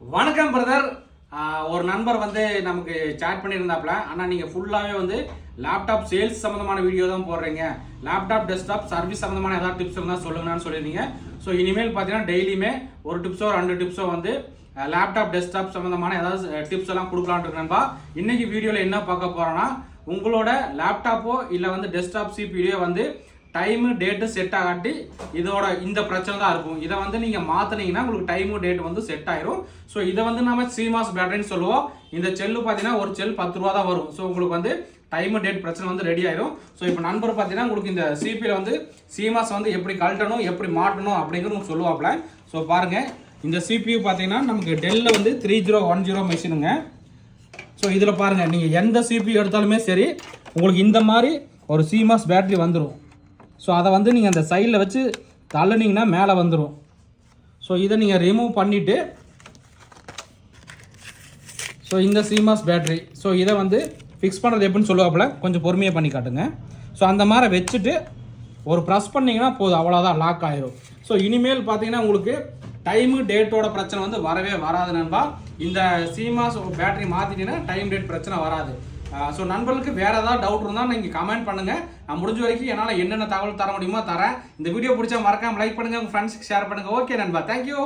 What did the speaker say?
வணக்கம் பிரதர் ஒரு நண்பர் வந்து நமக்கு சேட் பண்ணியிருந்தாப்புல. ஆனால் நீங்கள் ஃபுல்லாகவே வந்து லேப்டாப் சேல்ஸ் சம்மந்தமான வீடியோ தான் போடுறீங்க. லேப்டாப் டெஸ்க்டாப் சர்வீஸ் சம்மந்தமான ஏதாவது டிப்ஸ் இருந்தால் சொல்லுங்கன்னு சொல்லியிருந்தீங்க. ஸோ இனிமேல் பார்த்தீங்கன்னா டெய்லியுமே ஒரு டிப்ஸோ ரெண்டு டிப்ஸோ வந்து லேப்டாப் டெஸ்க்டாப் சம்மந்தமான ஏதாவது டிப்ஸ் எல்லாம் கொடுக்கலான்னு இருக்கேன்பா இன்றைக்கி வீடியோவில் என்ன பார்க்க போகிறோன்னா உங்களோட லேப்டாப்போ இல்லை வந்து டெஸ்க்டாப் சிபிடியோ வந்து டைமு டேட்டு செட் ஆகாட்டி இதோட இந்த பிரச்சனை தான் இருக்கும். இதை வந்து நீங்கள் மாற்றினீங்கன்னா உங்களுக்கு டைமு டேட் வந்து செட் ஆயிரும். ஸோ இதை வந்து நம்ம சீமாஸ் பேட்டரின்னு சொல்லுவோம். இந்த செல்லு பார்த்தீங்கன்னா ஒரு செல் பத்து ரூபா தான் வரும். ஸோ உங்களுக்கு வந்து டைமு டேட் பிரச்சனை வந்து ரெடி ஆயிரும். ஸோ இப்போ நண்பர் பார்த்தீங்கன்னா உங்களுக்கு இந்த சிபியில் வந்து சீமாஸ் வந்து எப்படி கழட்டணும் எப்படி மாட்டணும் அப்படிங்கிறது உங்களுக்கு சொல்லுவாப்ல ஸோ பாருங்கள் இந்த சிபியூ பார்த்தீங்கன்னா நமக்கு டெல்லில் வந்து த்ரீ ஜீரோ ஒன் ஜீரோ மிஷினுங்க ஸோ இதில் பாருங்கள் நீங்கள் எந்த சிபியூ எடுத்தாலுமே சரி உங்களுக்கு இந்த மாதிரி ஒரு சிமாஸ் பேட்டரி வந்துடும் ஸோ அதை வந்து நீங்கள் அந்த சைடில் வச்சு தள்ளுனீங்கன்னா மேலே வந்துடும் ஸோ இதை நீங்கள் ரிமூவ் பண்ணிவிட்டு ஸோ இந்த சீமாஸ் பேட்டரி ஸோ இதை வந்து ஃபிக்ஸ் பண்ணுறது எப்படின்னு சொல்லுவாப்புல கொஞ்சம் பொறுமையாக பண்ணி காட்டுங்க. ஸோ அந்த மாதிரி வச்சுட்டு ஒரு ப்ரெஸ் பண்ணிங்கன்னா போதும் அவ்வளோதான் லாக் ஆயிரும். ஸோ இனிமேல் பார்த்தீங்கன்னா உங்களுக்கு டைமு டேட்டோட பிரச்சனை வந்து வரவே வராது நண்பா. இந்த சீமாஸ் பேட்டரி மாற்றிட்டீங்கன்னா டைம் டேட் பிரச்சனை வராது. ஸோ நண்பர்களுக்கு வேற ஏதாவது டவுட் இருந்தால் நீங்கள் கமெண்ட் பண்ணுங்க. நான் முடிஞ்ச வரைக்கும் என்னால் என்னென்ன தகவல் தர முடியுமோ தரேன். இந்த வீடியோ பிடிச்சா மறக்காம லைக் பண்ணுங்க. உங்கள் ஃப்ரெண்ட்ஸ்க்கு ஷேர் பண்ணுங்க. ஓகே நண்பா. தேங்க்யூ